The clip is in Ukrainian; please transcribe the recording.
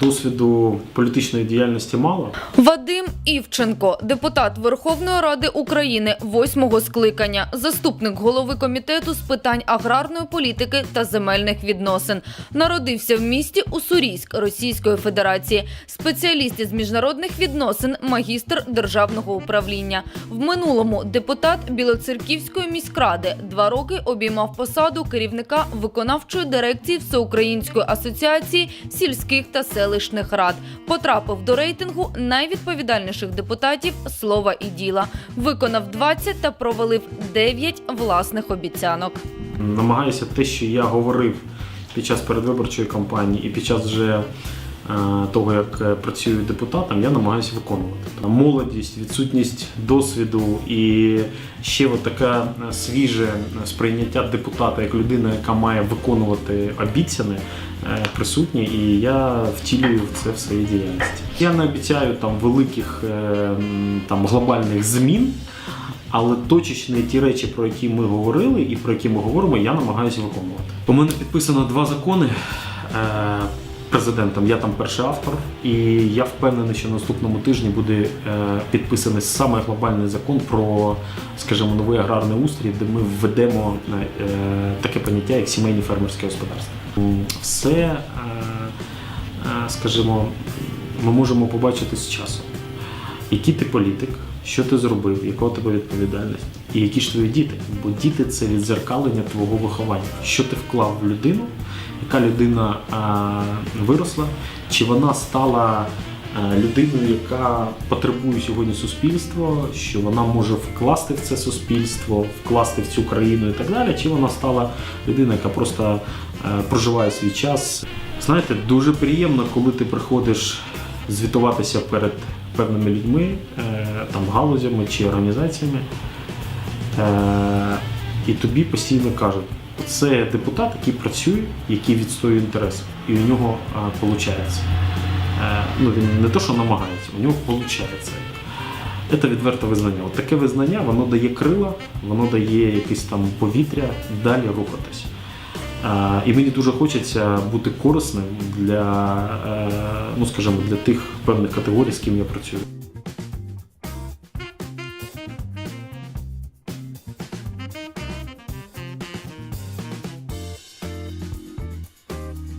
Досвіду політичної діяльності мало. Вадим Івченко, депутат Верховної Ради України восьмого скликання, заступник голови комітету з питань аграрної політики та земельних відносин. Народився в місті Уссурійськ Російської Федерації, спеціаліст із міжнародних відносин, магістр державного управління. В минулому депутат Білоцерківської міськради два роки обіймав посаду керівника виконавчої дирекції Всеукраїнської асоціації сільських та селищних рад. Потрапив до рейтингу найвідповідальніших депутатів слова і діла. Виконав 20 та провалив 9 власних обіцянок. Намагаюся те, що я говорив під час передвиборчої кампанії і під час вже е, того, як е, працюю депутатом, я намагаюся виконувати. Молодість, відсутність досвіду і ще от таке е, свіже сприйняття депутата як людина, яка має виконувати обіцяне, е, присутні, і я втілюю це в своїй діяльності. Я не обіцяю там великих е, там глобальних змін. Але точечні ті речі, про які ми говорили і про які ми говоримо, я намагаюся виконувати. У мене підписано два закони е, президентом. Я там перший автор, і я впевнений, що наступному тижні буде е, підписаний саме глобальний закон про, скажімо, новий аграрний устрій, де ми введемо е, таке поняття, як сімейні фермерські господарства. Все, е, е, скажімо, ми можемо побачити з часом який ти політик, що ти зробив, яка у тебе відповідальність, і які ж твої діти. Бо діти це відзеркалення твого виховання. Що ти вклав в людину, яка людина виросла, чи вона стала людиною, яка потребує сьогодні суспільство, що вона може вкласти в це суспільство, вкласти в цю країну і так далі, чи вона стала людиною, яка просто е, проживає свій час. Знаєте, дуже приємно, коли ти приходиш звітуватися перед певними людьми, е, там галузями чи організаціями, е, і тобі постійно кажуть, це депутат, який працює, який відстоює інтереси, і у нього виходить. Ну, він не то, що намагається, у нього виходить. Це відверте визнання. От таке визнання, воно дає крила, воно дає якесь там повітря далі рухатись. Е, І мені дуже хочеться бути корисним для, е, ну скажімо, для тих певних категорій, з ким я працюю.